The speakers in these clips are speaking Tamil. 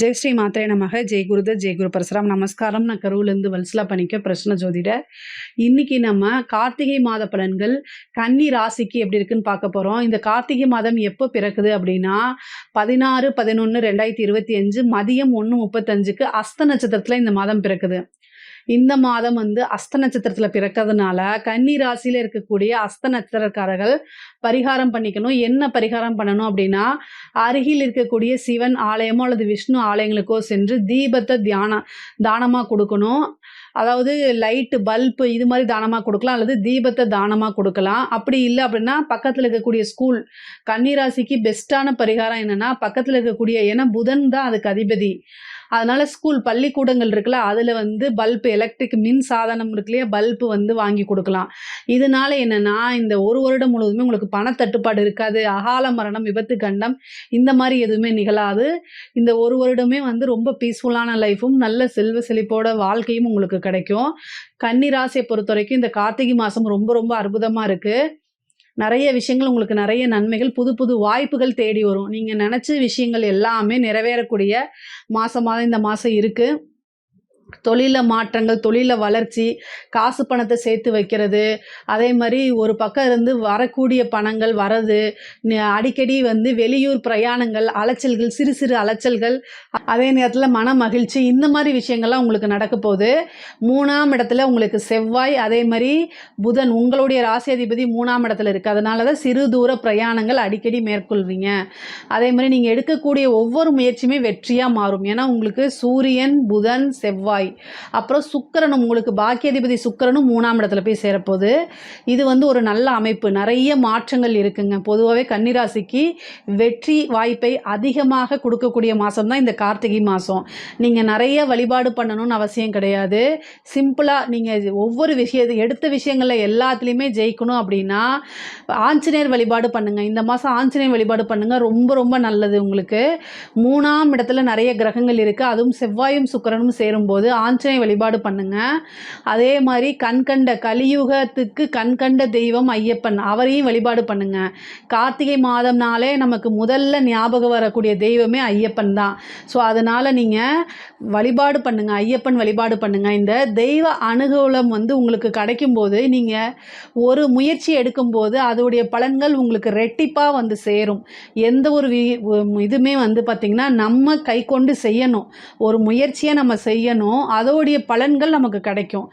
ஜெய் ஸ்ரீ மாத்திரை நமக. ஜெய் குருதர் ஜெய் குரு பரசுராம். நமஸ்காரம். நான் கருவிலேருந்து வல்சலா பண்ணிக்க பிரச்சனை ஜோதிட. இன்னைக்கு நம்ம கார்த்திகை மாத பலன்கள் கன்னி ராசிக்கு எப்படி இருக்குன்னு பார்க்க போகிறோம் இந்த கார்த்திகை மாதம் எப்போ பிறக்குது அப்படின்னா பதினாறு பதினொன்று ரெண்டாயிரத்தி இருபத்தி அஞ்சு மதியம் ஒன்று முப்பத்தஞ்சுக்கு அஸ்த நட்சத்திரத்தில் இந்த மாதம் பிறக்குது. இந்த மாதம் வந்து அஸ்த நட்சத்திரத்தில் பிறக்கிறதுனால கன்னி ராசியில் இருக்கக்கூடிய அஸ்த நட்சத்திரக்காரர்கள் பரிகாரம் பண்ணிக்கணும். என்ன பரிகாரம் பண்ணணும் அப்படின்னா அருகில் இருக்கக்கூடிய சிவன் ஆலயமோ அல்லது விஷ்ணு ஆலயங்களுக்கோ சென்று தீபத்தை தியானம் தானமாக கொடுக்கணும். அதாவது லைட்டு பல்பு இது மாதிரி தானமாக கொடுக்கலாம் அல்லது தீபத்தை தானமாக கொடுக்கலாம். அப்படி இல்லை அப்படின்னா பக்கத்தில் இருக்கக்கூடிய ஸ்கூல் கன்னிராசிக்கு பெஸ்ட்டான பரிகாரம் என்னென்னா பக்கத்தில் இருக்கக்கூடிய ஏன்னா புதன் தான் அதுக்கு அதிபதி. அதனால் ஸ்கூல் பள்ளிக்கூடங்கள் இருக்குல்ல அதில் வந்து பல்பு எலக்ட்ரிக் மின் சாதனம் இருக்கு இல்லையா பல்பு வந்து வாங்கி கொடுக்கலாம். இதனால என்னென்னா இந்த ஒரு வருடம் முழுவதுமே உங்களுக்கு பணத்தட்டுப்பாடு இருக்காது. அகால மரணம் விபத்து கண்டம் இந்த மாதிரி எதுவுமே நிகழாது. இந்த ஒரு வருடமே வந்து ரொம்ப பீஸ்ஃபுல்லான லைஃபும் நல்ல செல்வ செழிப்போட வாழ்க்கையும் உங்களுக்கு கிடைக்கும். கன்னி ராசியை பொறுத்த வரைக்கும் இந்த கார்த்திகை மாதம் ரொம்ப ரொம்ப அற்புதமாக இருக்குது நிறைய விஷயங்கள் உங்களுக்கு நிறைய நன்மைகள் புது புது வாய்ப்புகள் தேடி வரும். நீங்கள் நினச்ச விஷயங்கள் எல்லாமே நிறைவேறக்கூடிய மாதமாக இந்த மாதம் இருக்குது தொழிலில் மாற்றங்கள் தொழிலில் வளர்ச்சி காசு பணத்தை சேர்த்து வைக்கிறது. அதே மாதிரி ஒரு பக்கம் இருந்து வரக்கூடிய பணங்கள் வரது. அடிக்கடி வந்து வெளியூர் பிரயாணங்கள் அலைச்சல்கள் சிறு சிறு அலைச்சல்கள் அதே நேரத்தில் மன மகிழ்ச்சி இந்த மாதிரி விஷயங்கள்லாம் உங்களுக்கு நடக்க போகுது. மூணாம் இடத்துல உங்களுக்கு செவ்வாய் அதே மாதிரி புதன் உங்களுடைய ராசி அதிபதி மூணாம் இடத்துல இருக்குது அதனால தான் சிறு தூர பிரயாணங்கள் அடிக்கடி மேற்கொள்வீங்க. அதே மாதிரி நீங்கள் எடுக்கக்கூடிய ஒவ்வொரு முயற்சியுமே வெற்றியாக மாறும். ஏன்னா உங்களுக்கு சூரியன் புதன் செவ்வாய் அப்புறம் சுக்கிரனும் உங்களுக்கு பாக்கியாதிபதி சுக்கிரனும் மூணாம் இடத்துல போய் சேரப்போகுது. இது வந்து ஒரு நல்ல அமைப்பு. நிறைய மாற்றங்கள் இருக்குங்க. பொதுவாகவே கன்னிராசிக்கு வெற்றி வாய்ப்பை அதிகமாக கொடுக்கக்கூடிய மாதம் தான் இந்த கார்த்திகை மாதம் நீங்கள் நிறைய வழிபாடு பண்ணணும்னு அவசியம் கிடையாது. சிம்பிளாக நீங்கள் ஒவ்வொரு விஷயத்தை எடுத்த விஷயங்களில் எல்லாத்துலேயுமே ஜெயிக்கணும் அப்படின்னா ஆஞ்சநேயர் வழிபாடு பண்ணுங்கள் இந்த மாதம் ஆஞ்சநேயர் வழிபாடு பண்ணுங்கள் ரொம்ப ரொம்ப நல்லது உங்களுக்கு. மூணாம் இடத்துல நிறைய கிரகங்கள் இருக்குது அதுவும் செவ்வாயும் சுக்கிரனும் சேரும்போது ஆஞ்சநேய வழிபாடு பண்ணுங்கள் அதே மாதிரி கண்கண்ட கலியுகத்துக்கு கண்கண்ட தெய்வம் ஐயப்பன். அவரையும் வழிபாடு பண்ணுங்க. கார்த்திகை மாதம்னாலே நமக்கு முதல்ல ஞாபகம் வரக்கூடிய தெய்வமே ஐயப்பன் தான். ஸோ அதனால் நீங்கள் வழிபாடு பண்ணுங்க. ஐயப்பன் வழிபாடு பண்ணுங்க. இந்த தெய்வ அனுகூலம் வந்து உங்களுக்கு கிடைக்கும்போது நீங்கள் ஒரு முயற்சி எடுக்கும்போது அதோடைய பலன்கள் உங்களுக்கு ரெட்டிப்பாக வந்து சேரும். எந்த ஒரு வி- இதுவுமே வந்து பார்த்திங்கன்னா நம்ம கை கொண்டு செய்யணும். ஒரு முயற்சியை நம்ம செய்யணும். அதோடைய பலன்கள் நமக்கு கிடைக்கும்.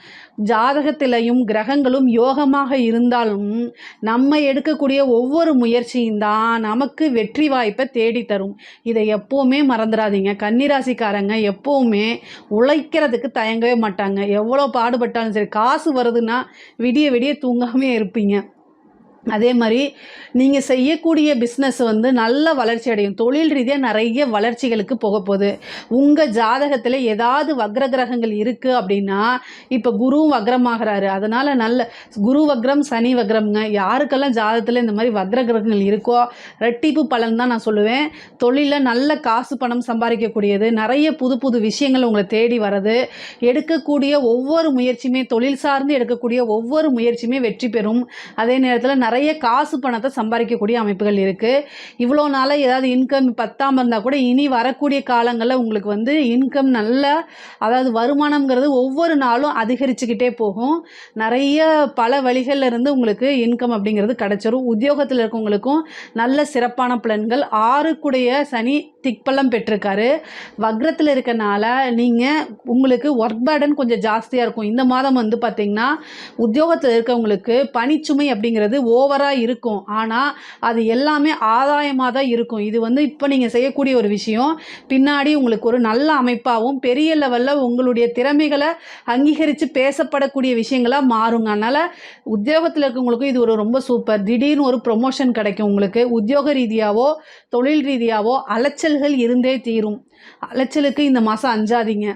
ஜாதகத்திலையும் கிரகங்களும் யோகமாக இருந்தாலும் நம்ம எடுக்கக்கூடிய ஒவ்வொரு முயற்சியும் தான் நமக்கு வெற்றி வாய்ப்பை தேடி தரும் இதை எப்போவுமே மறந்துடாதீங்க. கன்னிராசிக்காரங்க எப்போவுமே உழைக்கிறதுக்கு தயங்கவே மாட்டாங்க. எவ்வளோ பாடுபட்டாலும் சரி காசு வருதுன்னா விடிய விடிய தூங்காமே இருப்பீங்க. அதே மாதிரி நீங்கள் செய்யக்கூடிய பிஸ்னஸ் வந்து நல்ல வளர்ச்சி அடையும். தொழில் ரீதியாக நிறைய வளர்ச்சிகளுக்கு போக போகுது. உங்கள் ஜாதகத்தில் ஏதாவது வக்ர கிரகங்கள் இருக்குது அப்படின்னா இப்போ குருவும் வக்ரமாகிறாரு. அதனால் நல்ல குரு வக்ரம் சனி வக்ரம்ங்க. யாருக்கெல்லாம் ஜாதகத்தில் இந்த மாதிரி வக்ர கிரகங்கள் இருக்கோ ரெட்டிப்பு பலன் தான் நான் சொல்லுவேன். தொழிலில் நல்ல காசு பணம் சம்பாதிக்கக்கூடியது. நிறைய புது புது விஷயங்கள் உங்களை தேடி வர்றது. எடுக்கக்கூடிய ஒவ்வொரு முயற்சியுமே தொழில் சார்ந்து எடுக்கக்கூடிய ஒவ்வொரு முயற்சியுமே வெற்றி பெறும். அதே நேரத்தில் நிறைய நிறைய காசு பணத்தை சம்பாதிக்கக்கூடிய அமைப்புகள் இருக்குது இவ்வளோ நாளாக ஏதாவது இன்கம் பத்தாமல் இருந்தால் கூட இனி வரக்கூடிய காலங்களில் உங்களுக்கு வந்து இன்கம் நல்ல அதாவது வருமானம்ங்கிறது ஒவ்வொரு நாளும் அதிகரிச்சுக்கிட்டே போகும். நிறைய பல வழிகளில் இருந்து உங்களுக்கு இன்கம் அப்படிங்கிறது கிடச்சிரும். உத்தியோகத்தில் இருக்கவங்களுக்கும் நல்ல சிறப்பான பலன்கள். ஆறுக்குடைய சனி திக்பலம் பெற்றிருக்காரு. வக்ரத்தில் இருக்கனால நீங்கள் உங்களுக்கு ஒர்க் பேர்டன் கொஞ்சம் ஜாஸ்தியாக இருக்கும். இந்த மாதம் வந்து பார்த்திங்கன்னா உத்தியோகத்தில் இருக்கவங்களுக்கு பணிச்சுமை அப்படிங்கிறது ஓவராக இருக்கும். ஆனால் அது எல்லாமே ஆதாயமாக தான் இருக்கும். இது வந்து இப்போ நீங்கள் செய்யக்கூடிய ஒரு விஷயம். பின்னாடி உங்களுக்கு ஒரு நல்ல அமைப்பாகவும் பெரிய லெவலில் உங்களுடைய திறமைகளை அங்கீகரித்து பேசப்படக்கூடிய விஷயங்களாக மாறுங்க. அதனால் உத்தியோகத்தில் இருக்கவங்களுக்கும் இது ஒரு ரொம்ப சூப்பர் திடீர்னு ஒரு ப்ரொமோஷன் கிடைக்கும் உங்களுக்கு. உத்தியோக ரீதியாகவோ தொழில் ரீதியாகவோ அலைச்சல் அலைச்சல்கள் இருந்தே தீரும். அலைச்சலுக்கு இந்த மாதம் அஞ்சாதீங்க.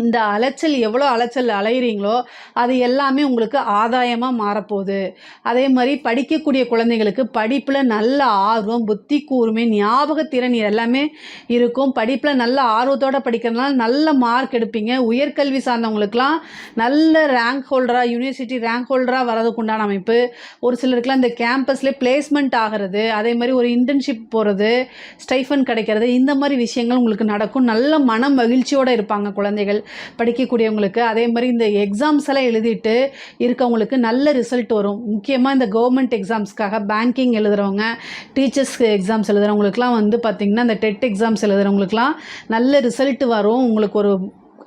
இந்த அலைச்சல் எவ்வளோ அலைச்சல் அலையிறீங்களோ அது எல்லாமே உங்களுக்கு ஆதாயமாக மாறப்போகுது. அதே மாதிரி படிக்கக்கூடிய குழந்தைங்களுக்கு படிப்பில் நல்ல ஆர்வம் புத்தி கூர்மை ஞாபகத்திறன் எல்லாமே இருக்கும். படிப்பில் நல்ல ஆர்வத்தோடு படிக்கிறதுனால நல்ல மார்க் எடுப்பீங்க. உயர்கல்வி சார்ந்தவங்களுக்குலாம் நல்ல ரேங்க் ஹோல்டராக யூனிவர்சிட்டி ரேங்க் ஹோல்டராக வரதுக்கு உண்டான அமைப்பு. ஒரு சிலருக்குலாம் இந்த கேம்பஸ்லேயே பிளேஸ்மெண்ட் ஆகிறது அதே மாதிரி ஒரு இன்டர்ன்ஷிப் போகிறது ஸ்டைஃபன் கிடைக்கிறது இந்த மாதிரி விஷயங்கள் உங்களுக்கு நடக்கும். நல்ல மன மகிழ்ச்சியோடு இருப்பாங்க குழந்தைகள். படிக்கக்கூடியவங்களுக்கு. அதே மாதிரி இந்த எக்ஸாம்ஸ் எல்லாம் எழுதிட்டு இருக்கவங்களுக்கு நல்ல ரிசல்ட் வரும். முக்கியமாக இந்த கவர்மெண்ட் எக்ஸாம்ஸ்க்காக பேங்கிங் எழுதுகிறவங்க டீச்சர்ஸ் எக்ஸாம்ஸ் எழுதுகிறவங்களுக்குலாம் வந்து பார்த்திங்கன்னா இந்த டெட் எக்ஸாம்ஸ் எழுதுகிறவங்களுக்குலாம் நல்ல ரிசல்ட் வரும். உங்களுக்கு ஒரு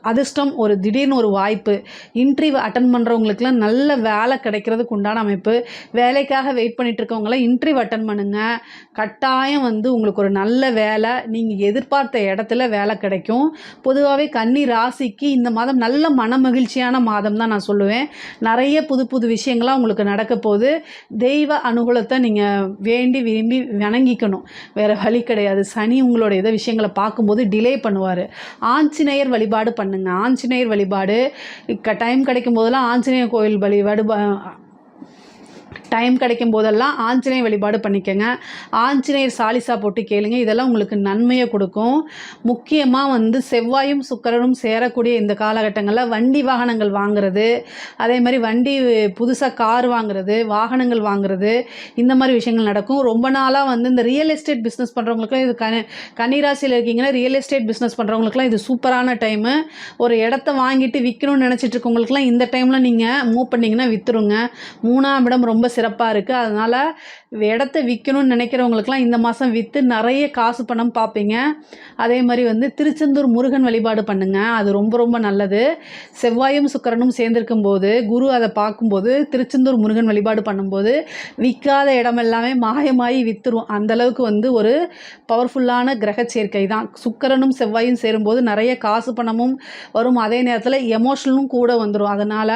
அதிர்ஷ்டம் ஒரு திடீர்னு ஒரு வாய்ப்பு இன்டர்வியூ அட்டன் பண்ணுறவங்களுக்குலாம் நல்ல வேலை கிடைக்கிறதுக்கு உண்டான அமைப்பு. வேலைக்காக வெயிட் பண்ணிகிட்டு இருக்கவங்களாம் இன்டர்வியூ அட்டன் பண்ணுங்கள் கட்டாயம் வந்து உங்களுக்கு ஒரு நல்ல வேலை நீங்கள் எதிர்பார்த்த இடத்துல வேலை கிடைக்கும். பொதுவாகவே கன்னி ராசிக்கு இந்த மாதம் நல்ல மன மகிழ்ச்சியான மாதம் தான் நான் சொல்லுவேன். நிறைய புது புது விஷயங்கள்லாம் உங்களுக்கு நடக்க போகுது. தெய்வ அனுகூலத்தை நீங்கள் வேண்டி விரும்பி வணங்கிக்கணும். வேறு வழி கிடையாது. சனி உங்களோட இதை விஷயங்களை பார்க்கும்போது டிலே பண்ணுவார். ஆஞ்சநேயர் வழிபாடு பண்ணுங்க ஆஞ்சநேயர் வழிபாடு. க டைம் கிடைக்கும் போதெல்லாம் ஆஞ்சநேயர் கோயில் வழிபாடு டைம் கிடைக்கும் போதெல்லாம் ஆஞ்சநேயர் வழிபாடு பண்ணிக்கோங்க. ஆஞ்சநேயர் சாலிசா போட்டு கேளுங்க. இதெல்லாம் உங்களுக்கு நன்மையை கொடுக்கும். முக்கியமாக வந்து செவ்வாயும் சுக்கரனும் சேரக்கூடிய இந்த காலகட்டங்களில் வண்டி வாகனங்கள் வாங்குறது அதே மாதிரி வண்டி புதுசாக கார் வாங்குறது வாகனங்கள் வாங்குறது இந்த மாதிரி விஷயங்கள் நடக்கும். ரொம்ப நாளாக வந்து இந்த ரியல் எஸ்டேட் பிஸ்னஸ் பண்ணுறவங்களுக்குலாம் இது கனி கன்னிராசியில் இருக்கீங்கன்னா ரியல் எஸ்டேட் பிஸ்னஸ் பண்ணுறவங்களுக்குலாம் இது சூப்பரான டைமு ஒரு இடத்த வாங்கிட்டு விற்கணும்னு நினச்சிட்டு இருக்கவங்களுக்குலாம் இந்த டைமில் நீங்கள் மூவ் பண்ணிங்கன்னா விற்றுருங்க மூணாம் இடம் ரொம்ப சிறப்பாக இருக்குது அதனால் இடத்த விற்கணும்னு நினைக்கிறவங்களுக்குலாம் இந்த மாதம் விற்று நிறைய காசு பணம் பார்ப்பீங்க அதே மாதிரி வந்து திருச்செந்தூர் முருகன் வழிபாடு பண்ணுங்க. அது ரொம்ப ரொம்ப நல்லது. செவ்வாயும் சுக்கரனும் சேர்ந்திருக்கும் போது குரு அதை பார்க்கும்போது திருச்செந்தூர் முருகன் வழிபாடு பண்ணும்போது விற்காத இடம் எல்லாமே மாயமாயி வித்துரும். அந்தளவுக்கு வந்து ஒரு பவர்ஃபுல்லான கிரக சேர்க்கை தான். சுக்கரனும் செவ்வாயும் சேரும்போது நிறைய காசு பணமும் வரும். அதே நேரத்தில் எமோஷனலும் கூட வந்துடும் அதனால்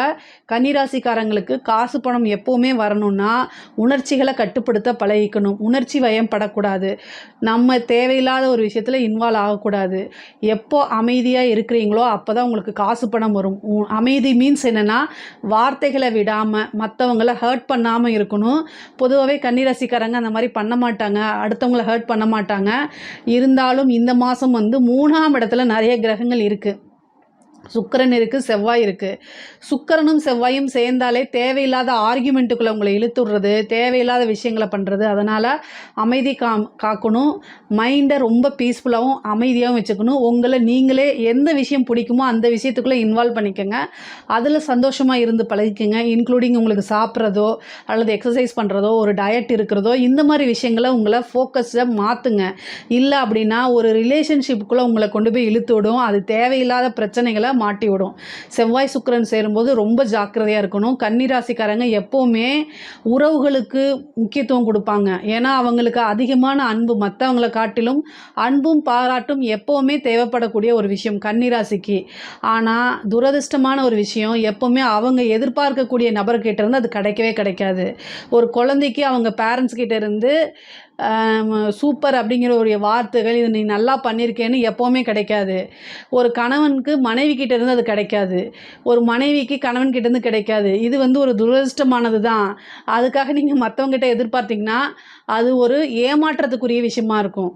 கன்னிராசிக்காரங்களுக்கு காசு பணம் எப்போவுமே வரணும்னா உணர்ச்சிகளை கட்டுப்படுத்த பழகிக்கணும். உணர்ச்சி வயம் படக்கூடாது நம்ம தேவையில்லாத ஒரு விஷயத்தில் இன்வால்வ் ஆகக்கூடாது. எப்போ அமைதியாக இருக்கிறீங்களோ அப்போ தான் உங்களுக்கு காசு பணம் வரும். உ- அமைதி மீன்ஸ் என்னென்னா வார்த்தைகளை விடாமல் மற்றவங்கள ஹர்ட் பண்ணாமல் இருக்கணும். பொதுவாகவே கன்னிராசிக்காரங்க அந்த மாதிரி பண்ண மாட்டாங்க. அடுத்தவங்கள ஹர்ட் பண்ண மாட்டாங்க. இருந்தாலும் இந்த மாதம் வந்து மூணாம் இடத்துல நிறைய கிரகங்கள் இருக்குது சுக்கரன் இருக்குது செவ்வாய் இருக்குது சுக்கரனும் செவ்வாயும் சேர்ந்தாலே தேவையில்லாத ஆர்கியூமெண்ட்டுக்குள்ளே உங்களை இழுத்து விடுறது தேவையில்லாத விஷயங்களை பண்ணுறது அதனால் அமைதி கா காக்கணும். மைண்டை ரொம்ப பீஸ்ஃபுல்லாகவும் அமைதியாகவும் வச்சுக்கணும். உங்களை நீங்களே எந்த விஷயம் பிடிக்குமோ அந்த விஷயத்துக்குள்ளே இன்வால்வ் பண்ணிக்கோங்க. அதில் சந்தோஷமாக இருந்து பழகிக்கோங்க. இன்க்ளூடிங் உங்களுக்கு சாப்பிட்றதோ அல்லது எக்ஸசைஸ் பண்ணுறதோ ஒரு டயட் இருக்கிறதோ இந்த மாதிரி விஷயங்களை உங்களை ஃபோக்கஸை மாற்றுங்க இல்லை அப்படின்னா ஒரு ரிலேஷன்ஷிப்புக்குள்ளே உங்களை கொண்டு போய் இழுத்து விடும் அது தேவையில்லாத பிரச்சனைகளை மாட்டி விடும். செவ்வாய் சுக்கரன் சேரும்போது ரொம்ப ஜாக்கிரதையாக இருக்கணும். கன்னிராசிக்காரங்க எப்போவுமே உறவுகளுக்கு முக்கியத்துவம் கொடுப்பாங்க. ஏன்னா அவங்களுக்கு அதிகமான அன்பு மற்றவங்கள காட்டிலும் அன்பும் பாராட்டும் எப்போவுமே தேவைப்படக்கூடிய ஒரு விஷயம் கன்னிராசிக்கு. ஆனால் துரதிர்ஷ்டமான ஒரு விஷயம் எப்போவுமே அவங்க எதிர்பார்க்கக்கூடிய நபர்கிட்ட இருந்து அது கிடைக்கவே கிடைக்காது. ஒரு குழந்தைக்கு அவங்க பேரண்ட்ஸ் கிட்டேருந்து சூப்பர் அப்படிங்கிற ஒரு வார்த்தைகள் இது நீ நல்லா பண்ணியிருக்கேன்னு எப்போவுமே கிடைக்காது. ஒரு கணவனுக்கு மனைவி கிட்டேருந்து அது கிடைக்காது. ஒரு மனைவிக்கு கணவன் கிட்டேருந்து கிடைக்காது. இது வந்து ஒரு துரதிருஷ்டமானது தான் அதுக்காக நீங்கள் மற்றவங்ககிட்ட எதிர்பார்த்தீங்கன்னா அது ஒரு ஏமாற்றத்துக்குரிய விஷயமா இருக்கும்.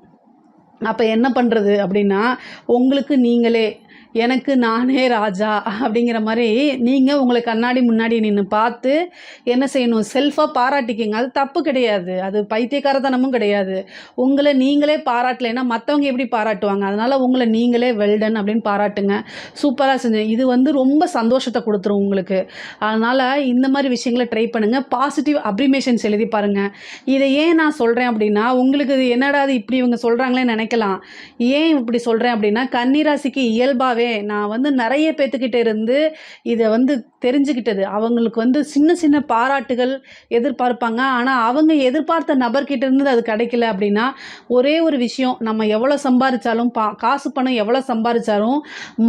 அப்போ என்ன பண்ணுறது அப்படின்னா உங்களுக்கு நீங்களே எனக்கு நானே ராஜா அப்படிங்கிற மாதிரி நீங்கள் உங்களை கண்ணாடி முன்னாடி நின்று பார்த்து என்ன செய்யணும்? செல்ஃபாக பாராட்டிக்கிங்க. அது தப்பு கிடையாது. அது பைத்தியக்காரத்தனமும் கிடையாது. உங்களை நீங்களே பாராட்டலைன்னா மற்றவங்க எப்படி பாராட்டுவாங்க? அதனால் உங்களை நீங்களே வெல்டன் அப்படின்னு பாராட்டுங்க. சூப்பராக செஞ்சேன் இது வந்து ரொம்ப சந்தோஷத்தை கொடுத்துரும் உங்களுக்கு. அதனால் இந்த மாதிரி விஷயங்களை ட்ரை பண்ணுங்கள் பாசிட்டிவ் அப்ரிமேஷன்ஸ் எழுதி பாருங்கள் இதை ஏன் நான் சொல்கிறேன் அப்படின்னா உங்களுக்கு இது என்னடா இது இப்படி இவங்க சொல்கிறாங்களே நினைக்கலாம். ஏன் இப்படி சொல்கிறேன் அப்படின்னா கன்னிராசிக்கு இயல்பாகவே நான் வந்து நிறைய பேத்துக்கிட்ட இருந்து இதை வந்து தெரிஞ்சுக்கிட்டது அவங்களுக்கு வந்து சின்ன சின்ன பாராட்டுகள் எதிர்பார்ப்பாங்க. ஆனால் அவங்க எதிர்பார்த்த நபர்கிட்ட இருந்து அது கிடைக்கல அப்படின்னா ஒரே ஒரு விஷயம் நம்ம எவ்வளோ சம்பாதிச்சாலும் பா காசு பணம் எவ்வளோ சம்பாதிச்சாலும்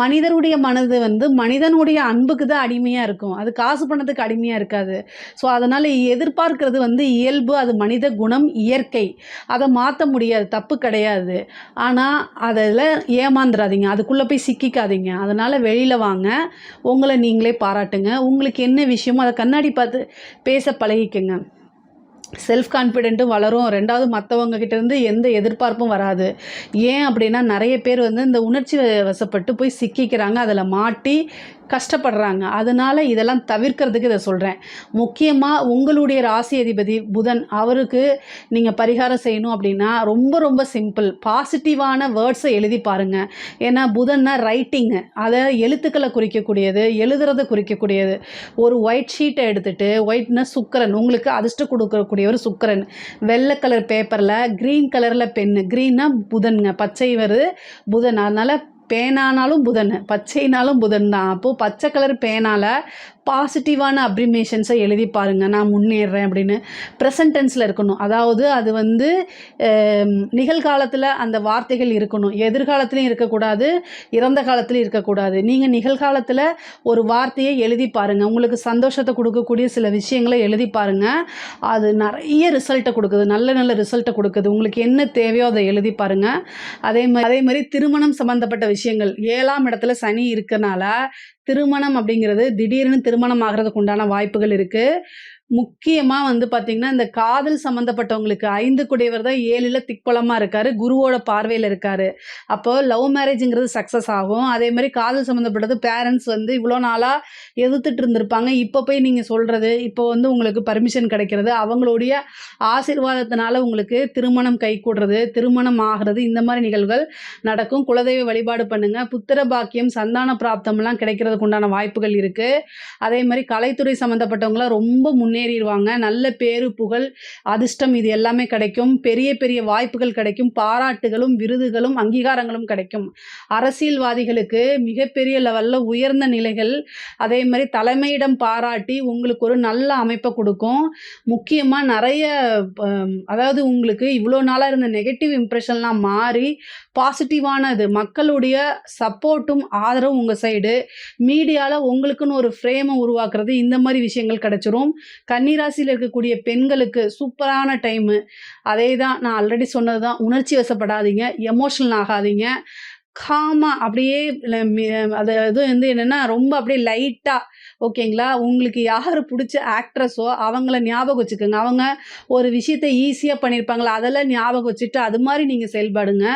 மனிதருடைய மனது வந்து மனிதனுடைய அன்புக்கு தான் அடிமையாக இருக்கும். அது காசு பணத்துக்கு அடிமையாக இருக்காது. ஸோ அதனால் எதிர்பார்க்கிறது வந்து இயல்பு அது மனித குணம் இயற்கை. அதை மாற்ற முடியாது தப்பு கிடையாது. ஆனால் அதில் ஏமாந்துடாதீங்க அதுக்குள்ளே போய் சிக்கிக்காதீங்க. அதனால் வெளியில் வாங்க. உங்களை நீங்களே பாராட்டுங்க. உங்களுக்கு என்ன விஷயமோ அதை கண்ணாடி பார்த்து பேச பழகிக்கங்க. செல்ஃப் கான்ஃபிடென்ட்டும் வளரும். ரெண்டாவது மற்றவங்க கிட்டேருந்து எந்த எதிர்பார்ப்பும் வராது. ஏன் அப்படின்னா நிறைய பேர் வந்து இந்த உணர்ச்சி வசப்பட்டு போய் சிக்கிக்கிறாங்க. அதில் மாட்டி கஷ்டப்படுறாங்க. அதனால் இதெல்லாம் தவிர்க்கிறதுக்கு இதை சொல்கிறேன் முக்கியமாக உங்களுடைய ராசி அதிபதி புதன் அவருக்கு நீங்கள் பரிகாரம் செய்யணும் அப்படின்னா ரொம்ப ரொம்ப சிம்பிள் பாசிட்டிவான வேர்ட்ஸை எழுதி பாருங்கள் ஏன்னா புதன்னா ரைட்டிங்கு அதை எழுத்துக்களை குறிக்கக்கூடியது எழுதுறதை குறிக்கக்கூடியது. ஒரு ஒயிட் ஷீட்டை எடுத்துகிட்டு ஒயிட்னா சுக்கரன் உங்களுக்கு அதிர்ஷ்டம் கொடுக்கக்கூடிய ஒரு சுக்கரன். வெள்ளை கலர் பேப்பரில் க்ரீன் கலரில் பென்னு க்ரீன்னா புதனுங்க. பச்சை வருது புதன். அதனால் பேனானாலும் புதன் பச்சைனாலும் புதன் தான். அப்போது பச்சை கலர் பேனால் பாசிட்டிவான அப்ரிமேஷன்ஸை எழுதி பாருங்கள் நான் முன்னேறுறேன் அப்படின்னு ப்ரெசன்ட் டென்ஸில் இருக்கணும். அதாவது அது வந்து நிகழ்காலத்தில் அந்த வார்த்தைகள் இருக்கணும். எதிர்காலத்துலேயும் இருக்கக்கூடாது இறந்த காலத்துலேயும் இருக்கக்கூடாது. நீங்கள் நிகழ்காலத்தில் ஒரு வார்த்தையை எழுதி பாருங்கள் உங்களுக்கு சந்தோஷத்தை கொடுக்கக்கூடிய சில விஷயங்களை எழுதி பாருங்கள் அது நிறைய ரிசல்ட்டை கொடுக்குது. நல்ல நல்ல ரிசல்ட்டை கொடுக்குது. உங்களுக்கு என்ன தேவையோ அதை எழுதி பாருங்கள் அதே மாதிரி அதே மாதிரி திருமணம் சம்மந்தப்பட்ட விஷயங்கள். ஏழாம் இடத்துல சனி இருக்கனால திருமணம் அப்படிங்கிறது திடீர்னு திருமணம் ஆகிறதுக்கு உண்டான வாய்ப்புகள் இருக்குது முக்கியமாக வந்து பார்த்திங்கன்னா இந்த காதல் சம்மந்தப்பட்டவங்களுக்கு ஐந்து குடையவர் தான் ஏழில் திக்பலமாக இருக்கார். குருவோட பார்வையில் இருக்கார். அப்போ லவ் மேரேஜுங்கிறது சக்ஸஸ் ஆகும். அதே மாதிரி காதல் சம்மந்தப்பட்டது பேரண்ட்ஸ் வந்து இவ்வளோ நாளாக எதிர்த்துட்டு இருந்திருப்பாங்க. இப்போ போய் நீங்கள் சொல்கிறது இப்போ வந்து உங்களுக்கு பர்மிஷன் கிடைக்கிறது அவங்களுடைய ஆசீர்வாதத்தினால உங்களுக்கு திருமணம் கைகூடுறது திருமணம் ஆகிறது இந்த மாதிரி நிகழ்வுகள் நடக்கும். குலதெய்வ வழிபாடு பண்ணுங்கள் புத்திர பாக்கியம் சந்தான பிராப்தம்லாம் கிடைக்கிறதுக்கு உண்டான வாய்ப்புகள் இருக்குது அதே மாதிரி கலைத்துறை சம்மந்தப்பட்டவங்களாம் ரொம்ப முன்னே முன்னேறிடுவாங்க. நல்ல பேரு புகழ் அதிர்ஷ்டம் இது எல்லாமே கிடைக்கும். பெரிய பெரிய வாய்ப்புகள் கிடைக்கும். பாராட்டுகளும் விருதுகளும் அங்கீகாரங்களும் கிடைக்கும். அரசியல்வாதிகளுக்கு மிகப்பெரிய லெவலில் உயர்ந்த நிலைகள் அதே மாதிரி தலைமையிடம் பாராட்டி உங்களுக்கு ஒரு நல்ல அமைப்பை கொடுக்கும். முக்கியமாக நிறைய அதாவது உங்களுக்கு இவ்வளோ நாளாக இருந்த நெகட்டிவ் இம்ப்ரெஷன்லாம் மாறி பாசிட்டிவானது. மக்களுடைய சப்போர்ட்டும் ஆதரவும் உங்கள் சைடு. மீடியாவில் உங்களுக்குன்னு ஒரு ஃப்ரேமை உருவாக்குறது இந்த மாதிரி விஷயங்கள் கிடச்சிரும். கன்னிராசியில் இருக்கக்கூடிய பெண்களுக்கு சூப்பரான டைமு. அதே தான் நான் ஆல்ரெடி சொன்னது தான் உணர்ச்சி வசப்படாதீங்க. எமோஷனல் ஆகாதீங்க. காமா அப்படியே அது இது வந்து என்னென்னா ரொம்ப அப்படியே லைட்டாக ஓகேங்களா? உங்களுக்கு யார் பிடிச்ச ஆக்ட்ரஸோ அவங்கள ஞாபகம் வச்சுக்கோங்க. அவங்க ஒரு விஷயத்தை ஈஸியாக பண்ணியிருப்பாங்களா அதெல்லாம் ஞாபகம் வச்சுட்டு அது மாதிரி நீங்கள் செயல்படுங்க.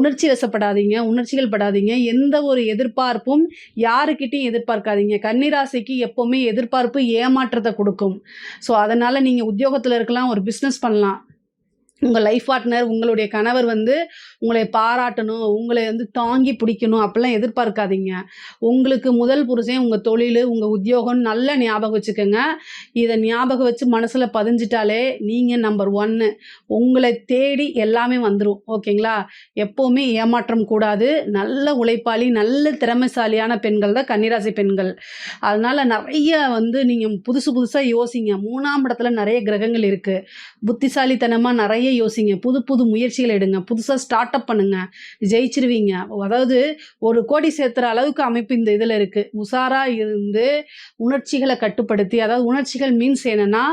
உணர்ச்சி வசப்படாதீங்க உணர்ச்சிகள் படாதீங்க. எந்த ஒரு எதிர்பார்ப்பும் யாருக்கிட்டையும் எதிர்பார்க்காதீங்க. கன்னிராசிக்கு எப்போவுமே எதிர்பார்ப்பு ஏமாற்றத்தை கொடுக்கும். ஸோ அதனால் நீங்கள் உத்தியோகத்தில் இருக்கலாம் ஒரு பிஸ்னஸ் பண்ணலாம். உங்கள் லைஃப் பார்ட்னர் உங்களுடைய கணவர் வந்து உங்களை பாராட்டணும் உங்களை வந்து தாங்கி பிடிக்கணும் அப்படிலாம் எதிர்பார்க்காதீங்க. உங்களுக்கு முதல் புருஷன் உங்கள் தொழில் உங்கள் உத்தியோகம் நல்ல ஞாபகம் வச்சுக்கோங்க. இதை ஞாபகம் வச்சு மனசில் பதிஞ்சிட்டாலே நீங்கள் நம்பர் ஒன்று உங்களை தேடி எல்லாமே வந்துடும் ஓகேங்களா? எப்போவுமே ஏமாற்றம் கூடாது. நல்ல உழைப்பாளி நல்ல திறமைசாலியான பெண்கள் தான் கன்னிராசி பெண்கள். அதனால் நிறைய வந்து நீங்கள் புதுசு புதுசாக யோசிங்க. மூணாம் இடத்துல நிறைய கிரகங்கள் இருக்குது புத்திசாலித்தனமாக நிறைய யோசிங்க. புது புது முயற்சிகள் எடுங்க. புதுசாக ஸ்டார்ட் அப் பண்ணுங்கள் ஜெயிச்சிருவீங்க. அதாவது ஒரு கோடி சேர்த்துற அளவுக்கு அமைப்பு இந்த இதில் இருக்குது உஷாராக இருந்து உணர்ச்சிகளை கட்டுப்படுத்தி அதாவது உணர்ச்சிகள் மீன்ஸ் என்னென்னா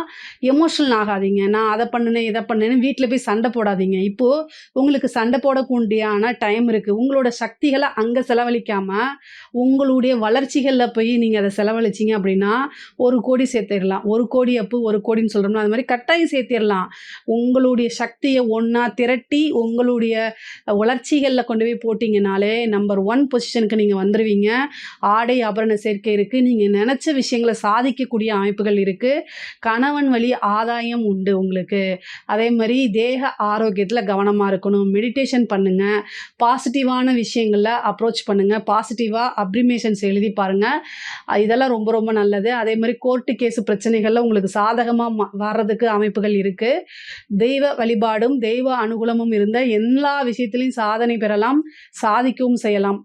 எமோஷனல் ஆகாதீங்க. நான் அதை பண்ணினேன் இதை பண்ணினேன்னு வீட்டில் போய் சண்டை போடாதீங்க. இப்போது உங்களுக்கு சண்டை போடக்கூடியான டைம் இருக்குது உங்களோட சக்திகளை அங்கே செலவழிக்காமல் உங்களுடைய வளர்ச்சிகளில் போய் நீங்கள் அதை செலவழிச்சிங்க அப்படின்னா ஒரு கோடி சேர்த்திடலாம். ஒரு கோடி அப்பு ஒரு கோடின்னு சொல்கிறோம்னா அது மாதிரி கட்டாயம் சேர்த்திடலாம். உங்களுடைய சக்தி சக்தியை ஒன்றா திரட்டி உங்களுடைய வளர்ச்சிகளில் கொண்டு போய் போட்டிங்கனாலே நம்பர் ஒன் பொசிஷனுக்கு நீங்கள் வந்துடுவீங்க ஆடை ஆபரண சேர்க்கை இருக்குது நீங்கள் நினச்ச விஷயங்களை சாதிக்கக்கூடிய அமைப்புகள் இருக்குது கணவன் வழி ஆதாயம் உண்டு உங்களுக்கு. அதே மாதிரி தேக ஆரோக்கியத்தில் கவனமாக இருக்கணும். மெடிடேஷன் பண்ணுங்கள் பாசிட்டிவான விஷயங்களில் அப்ரோச் பண்ணுங்கள் பாசிட்டிவாக அப்ரிமேஷன்ஸ் எழுதி பாருங்கள் இதெல்லாம் ரொம்ப ரொம்ப நல்லது. அதே மாதிரி கோர்ட்டு கேஸு பிரச்சனைகளில் உங்களுக்கு சாதகமாக வர்றதுக்கு அமைப்புகள் இருக்குது தெய்வ வழி வழிபாடும் தெய்வ அனுகூலமும் இருந்த எல்லா விஷயத்திலையும் சாதனை பெறலாம் சாதிக்கவும் செய்யலாம்.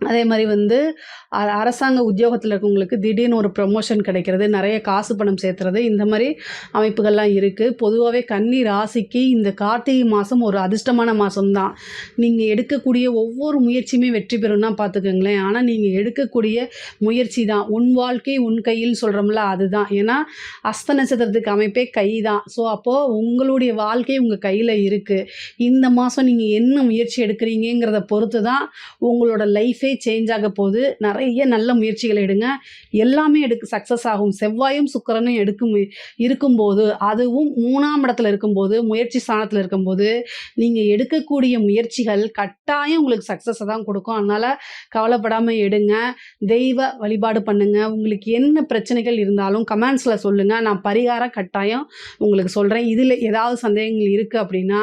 அதே மாதிரி வந்து அரசாங்க உத்தியோகத்தில் இருக்கவங்களுக்கு திடீர்னு ஒரு ப்ரமோஷன் கிடைக்கிறது, நிறைய காசு பணம் சேர்த்துறது, இந்த மாதிரி அமைப்புகள்லாம் இருக்குது பொதுவாகவே கன்னி ராசிக்கு இந்த கார்த்திகை மாதம் ஒரு அதிர்ஷ்டமான மாதம்தான் தான். எடுக்கக்கூடிய ஒவ்வொரு முயற்சியுமே வெற்றி பெறும்னா பார்த்துக்கோங்களேன் ஆனால் நீங்கள் எடுக்கக்கூடிய முயற்சி தான். உன் வாழ்க்கை உன் கையில் சொல்கிறோம்ல அதுதான். ஏன்னா அஸ்த நட்சத்திரத்துக்கு அமைப்பே கை தான். ஸோ அப்போது உங்களுடைய வாழ்க்கை உங்கள் கையில் இருக்குது இந்த மாதம் நீங்கள் என்ன முயற்சி எடுக்கிறீங்கங்கிறத பொறுத்து தான் உங்களோட லைஃப் சேஞ்ச் ஆக போது. நிறைய நல்ல முயற்சிகள் எடுங்க. எல்லாமே எடுக்கு சக்சஸ் ஆகும். செவ்வாயும், சுக்கரனும் எடுக்கும் இருக்கும்போது, அதுவும் மூணாம் இடத்துல இருக்கும்போது, முயற்சி ஸ்தானத்தில் இருக்கும்போது, நீங்கள் எடுக்கக்கூடிய முயற்சிகள் கட்டாயம் உங்களுக்கு சக்ஸஸை தான் கொடுக்கும் அதனால் கவலைப்படாமல் எடுங்க. தெய்வ வழிபாடு பண்ணுங்க. உங்களுக்கு என்ன பிரச்சனைகள் இருந்தாலும் கமெண்ட்ஸில் சொல்லுங்கள் நான் பரிகாரம் கட்டாயம் உங்களுக்கு சொல்கிறேன் இதில் ஏதாவது சந்தேகங்கள் இருக்குது அப்படின்னா